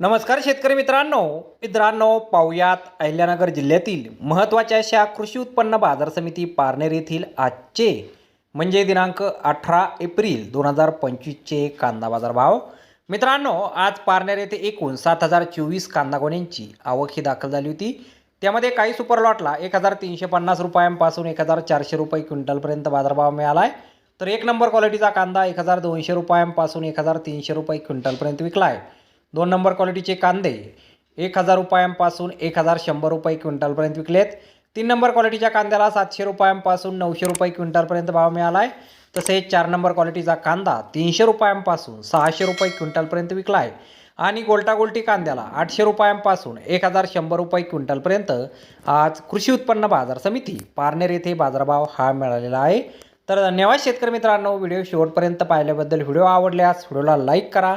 नमस्कार शेतकरी मित्रांनो. मित्रांनो पाहुयात अहिल्यानगर जिल्ह्यातील महत्त्वाच्या अशा कृषी उत्पन्न बाजार समिती पारनेर येथील आजचे म्हणजे दिनांक अठरा एप्रिल दोन हजार पंचवीसचे कांदा बाजार भाव मित्रांनो आज पारनेर येथे एकूण सात हजार चोवीस कांदा गोण्यांची आवक ही दाखल झाली होती. त्यामध्ये काही सुपर लॉटला एक हजार तीनशे पन्नास रुपयांपासून एक हजार चारशे रुपये क्विंटलपर्यंत बाजारभाव मिळाला आहे तर एक नंबर क्वालिटीचा कांदा एक हजार दोनशे रुपयांपासून एक हजार तीनशे रुपये क्विंटलपर्यंत विकला आहे दोन नंबर क्वालिटीचे कांदे एक हजार रुपयांपासून एक हजार शंभर रुपये क्विंटलपर्यंत विकलेत. तीन नंबर क्वालिटीच्या कांद्याला सातशे रुपयांपासून नऊशे रुपये क्विंटलपर्यंत भाव मिळाला आहे तसेच चार नंबर क्वालिटीचा कांदा तीनशे रुपयांपासून सहाशे रुपये क्विंटलपर्यंत विकला आहे आणि गोल्टा गोल्टी कांद्याला आठशे रुपयांपासून एक हजार शंभर रुपये क्विंटलपर्यंत आज कृषी उत्पन्न बाजार समिती पारनेर येथे बाजारभाव हा मिळालेला आहे. तर धन्यवाद शेतकरी मित्रांनो व्हिडिओ शेवटपर्यंत पाहिल्याबद्दल व्हिडिओ आवडल्यास व्हिडिओला लाईक करा.